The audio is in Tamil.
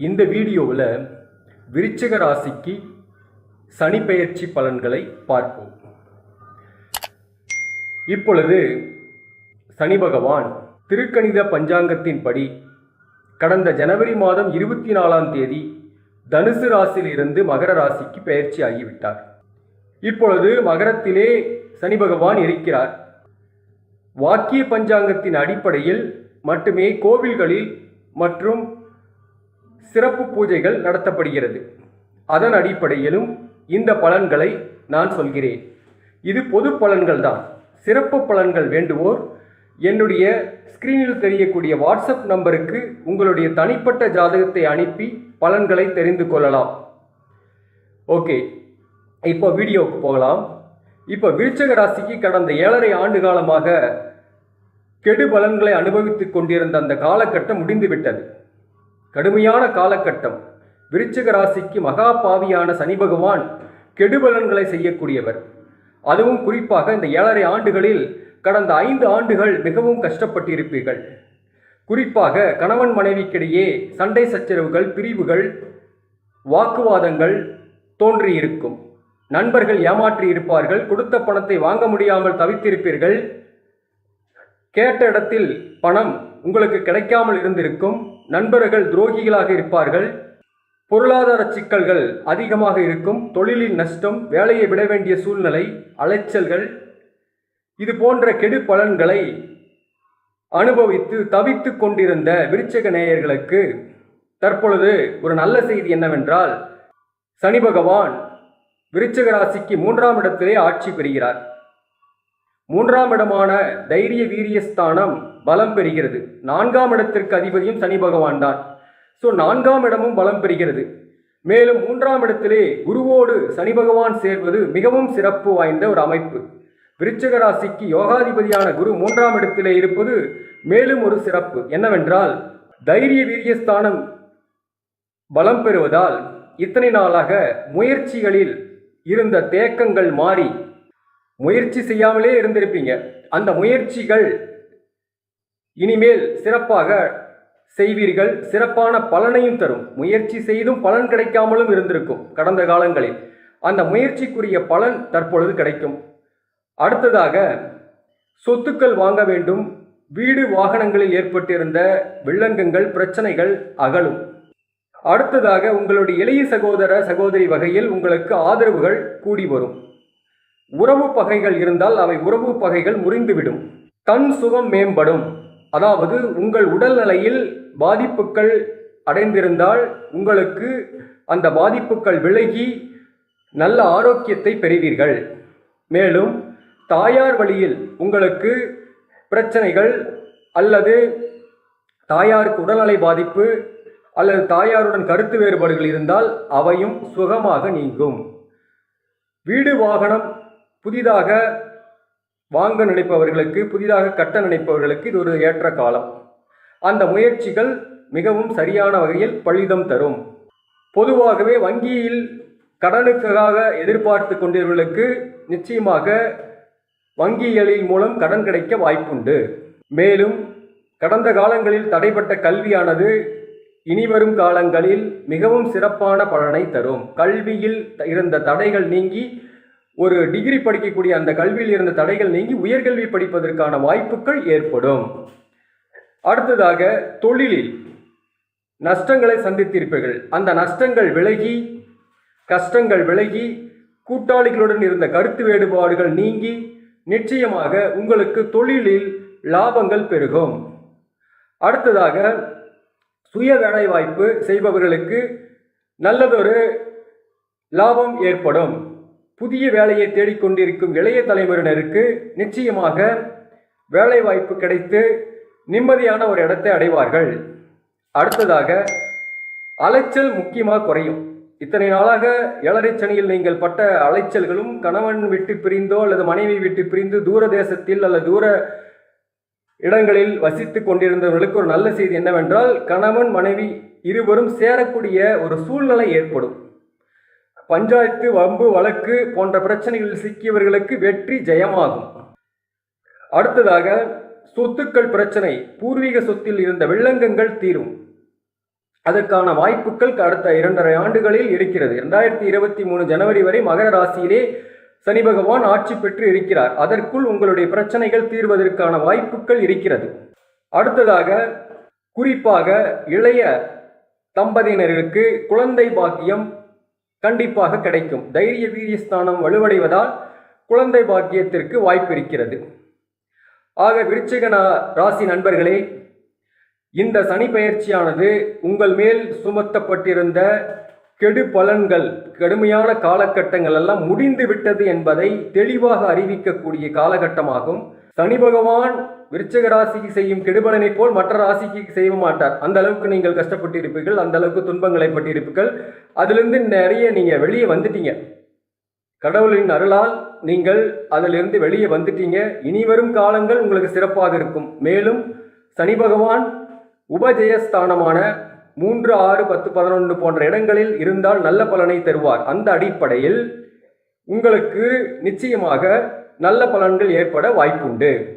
இந்த வீடியோவில் விருச்சிக ராசிக்கு சனி பெயர்ச்சி பலன்களை பார்ப்போம். இப்பொழுது சனி பகவான் திருக்கணித பஞ்சாங்கத்தின்படி கடந்த ஜனவரி மாதம் இருபத்தி நாலாம் தேதி தனுசு ராசியில் இருந்து மகர ராசிக்கு பயிற்சி ஆகிவிட்டார். இப்பொழுது மகரத்திலே சனி பகவான் இருக்கிறார். வாக்கிய பஞ்சாங்கத்தின் அடிப்படையில் மட்டுமே கோவில்களில் மற்றும் சிறப்பு பூஜைகள் நடத்தப்படுகிறது. அதன் அடிப்படையிலும் இந்த பலன்களை நான் சொல்கிறேன். இது பொது பலன்கள் தான் சிறப்பு பலன்கள் வேண்டுவோர் என்னுடைய ஸ்கிரீனில் தெரியக்கூடிய வாட்ஸ்அப் நம்பருக்கு உங்களுடைய தனிப்பட்ட ஜாதகத்தை அனுப்பி பலன்களை தெரிந்து கொள்ளலாம். ஓகே. இப்போ வீடியோவுக்கு போகலாம். இப்போ விருச்சக ராசிக்கு கடந்த ஏழரை ஆண்டு காலமாக கெடு பலன்களை அனுபவித்துக் கொண்டிருந்த அந்த காலகட்டம் முடிந்துவிட்டது. கடுமையான காலகட்டம். விருச்சிக ராசிக்கு மகா பாவியான சனி பகவான் கெடுபலன்களை செய்யக்கூடியவர். அதுவும் குறிப்பாக இந்த ஏழரை ஆண்டுகளில் கடந்த ஐந்து ஆண்டுகள் மிகவும் கஷ்டப்பட்டிருப்பீர்கள். குறிப்பாக கணவன் மனைவிக்கிடையே சண்டை சச்சரவுகள் பிரிவுகள் வாக்குவாதங்கள் தோன்றியிருக்கும். நண்பர்கள் ஏமாற்றி இருப்பார்கள் கொடுத்த பணத்தை வாங்க முடியாமல் தவித்திருப்பீர்கள். கேட்ட இடத்தில் பணம் உங்களுக்கு கிடைக்காமல் இருந்திருக்கும். நண்பர்கள் துரோகிகளாக இருப்பார்கள். பொருளாதார சிக்கல்கள் அதிகமாக இருக்கும். தொழிலின் நஷ்டம் வேலையை விட வேண்டிய சூழ்நிலை அலைச்சல்கள் இது போன்ற கெடு பலன்களை அனுபவித்து தவித்து கொண்டிருந்த விருச்சக நேயர்களுக்கு தற்பொழுது ஒரு நல்ல செய்தி என்னவென்றால் சனி பகவான் விருச்சக ராசிக்கு மூன்றாம் இடத்திலே ஆட்சி பெறுகிறார். மூன்றாம் இடமான தைரிய வீரியஸ்தானம் பலம் பெறுகிறது. நான்காம் இடத்திற்கு அதிபதியும் சனி பகவான் தான். ஸோ நான்காம் இடமும் பலம் பெறுகிறது. மேலும் மூன்றாம் இடத்திலே குருவோடு சனி பகவான் சேர்வது மிகவும் சிறப்பு வாய்ந்த ஒரு அமைப்பு. விருச்சிக ராசிக்கு யோகாதிபதியான குரு மூன்றாம் இடத்திலே இருப்பது மேலும் ஒரு சிறப்பு. என்னவென்றால் தைரிய வீரியஸ்தானம் பலம் பெறுவதால் இத்தனை நாளாக முயற்சிகளில் இருந்த தேக்கங்கள் மாறி முயற்சி செய்யாமலே இருந்திருப்பீங்க. அந்த முயற்சிகள் இனிமேல் சிறப்பாக செய்வீர்கள். சிறப்பான பலனையும் தரும். முயற்சி செய்தும் பலன் கிடைக்காமலும் இருந்திருக்கும் கடந்த காலங்களில். அந்த முயற்சிக்குரிய பலன் தற்பொழுது கிடைக்கும். அடுத்ததாக சொத்துக்கள் வாங்க வேண்டும். வீடு வாகனங்களில் ஏற்பட்டிருந்த வில்லங்கங்கள் பிரச்சனைகள் அகலும். அடுத்ததாக உங்களுடைய இளைய சகோதர சகோதரி வகையில் உங்களுக்கு ஆதரவுகள் கூடி வரும். உறவு பகைகள் இருந்தால் அவை உறவு பகைகள் முறிந்துவிடும். தன் சுகம் மேம்படும். அதாவது உங்கள் உடல்நிலையில் பாதிப்புகள் அடைந்திருந்தால் உங்களுக்கு அந்த பாதிப்புகள் விலகி நல்ல ஆரோக்கியத்தை பெறுவீர்கள். மேலும் தாயார் வழியில் உங்களுக்கு பிரச்சனைகள் அல்லது தாயாருக்கு உடல்நலை பாதிப்பு அல்லது தாயாருடன் கருத்து வேறுபாடுகள் இருந்தால் அவையும் சுகமாக நீங்கும். வீடு வாகனம் புதிதாக வாங்க நினைப்பவர்களுக்கு புதிதாக கட்ட நினைப்பவர்களுக்கு இது ஒரு ஏற்ற காலம். அந்த முயற்சிகள் மிகவும் சரியான வகையில் பலிதம் தரும். பொதுவாகவே வங்கியில் கடனுக்காக எதிர்பார்த்து கொண்டவர்களுக்கு நிச்சயமாக வங்கிகளின் மூலம் கடன் கிடைக்க வாய்ப்புண்டு. மேலும் கடந்த காலங்களில் தடைப்பட்ட கல்வியானது இனிவரும் காலங்களில் மிகவும் சிறப்பான பலனை தரும். கல்வியில் இருந்த தடைகள் நீங்கி ஒரு டிகிரி படிக்கக்கூடிய அந்த கல்வியில் இருந்த தடைகள் நீங்கி உயர்கல்வி படிப்பதற்கான வாய்ப்புகள் ஏற்படும். அடுத்ததாக தொழிலில் நஷ்டங்களை சந்தித்திருப்பீர்கள். அந்த நஷ்டங்கள் விலகி கஷ்டங்கள் விலகி கூட்டாளிகளுடன் இருந்த கருத்து வேறுபாடுகள் நீங்கி நிச்சயமாக உங்களுக்கு தொழிலில் லாபங்கள் பெருகும். அடுத்ததாக சுய வேலைவாய்ப்பு செய்பவர்களுக்கு நல்லதொரு லாபம் ஏற்படும். புதிய வேலையை தேடிக்கொண்டிருக்கும் இளைய தலைமுறையினருக்கு நிச்சயமாக வேலை வாய்ப்பு கிடைத்து நிம்மதியான ஒரு இடத்தை அடைவார்கள். அடுத்ததாக அலைச்சல் முக்கியமாக குறையும். இத்தனை நாளாக ஏழரை நீங்கள் பட்ட அலைச்சல்களும் கணவன் விட்டு பிரிந்தோ அல்லது மனைவி விட்டு பிரிந்து தூர தேசத்தில் அல்லது தூர இடங்களில் வசித்து கொண்டிருந்தவர்களுக்கு ஒரு நல்ல செய்தி என்னவென்றால் கணவன் மனைவி இருவரும் சேரக்கூடிய ஒரு சூழ்நிலை ஏற்படும். பஞ்சாயத்து வம்பு வழக்கு போன்ற பிரச்சனைகளில் சிக்கியவர்களுக்கு வெற்றி ஜெயமாகும். அடுத்ததாக சொத்துக்கள் பிரச்சனை. பூர்வீக சொத்தில் இருந்த வில்லங்கங்கள் தீரும். அதற்கான வாய்ப்புகள் அடுத்த இரண்டரை ஆண்டுகளில் இருக்கிறது. இரண்டாயிரத்தி இருபத்தி மூணு ஜனவரி வரை மகர ராசியிலே சனி பகவான் ஆட்சி பெற்று இருக்கிறார். அதற்குள் உங்களுடைய பிரச்சனைகள் தீர்வதற்கான வாய்ப்புகள் இருக்கிறது. அடுத்ததாக குறிப்பாக இளைய தம்பதியினருக்கு குழந்தை பாக்கியம் கண்டிப்பாக கிடைக்கும். தைரிய வீரியஸ்தானம் வலுவடைவதால் குழந்தை பாக்கியத்திற்கு வாய்ப்பு இருக்கிறது ஆக விருச்சிக ராசி நண்பர்களே இந்த சனி பயிற்சியானது உங்கள் மேல் சுமத்தப்பட்டிருந்த கெடு பலன்கள் கடுமையான காலகட்டங்கள் எல்லாம் முடிந்து விட்டது என்பதை தெளிவாக அறிவிக்கக்கூடிய காலகட்டமாகும். சனி பகவான் விருச்சக ராசிக்கு செய்யும் கெடுபலனை போல் மற்ற ராசிக்கு செய்ய மாட்டார். அந்த அளவுக்கு நீங்கள் கஷ்டப்பட்டு இருப்பீர்கள் அந்த அளவுக்கு துன்பங்களை பட்டிருப்பீர்கள். அதிலிருந்து நிறைய நீங்க வெளியே வந்துட்டீங்க. கடவுளின் அருளால் நீங்கள் அதிலிருந்து வெளியே வந்துட்டீங்க. இனி வரும் காலங்கள் உங்களுக்கு சிறப்பாக இருக்கும். மேலும் சனி பகவான் உபஜயஸ்தானமான மூன்று ஆறு பத்து பதினொன்று போன்ற இடங்களில் இருந்தால் நல்ல பலனை தருவார். அந்த அடிப்படையில் உங்களுக்கு நிச்சயமாக நல்ல பலன்கள் ஏற்பட வாய்ப்புண்டு.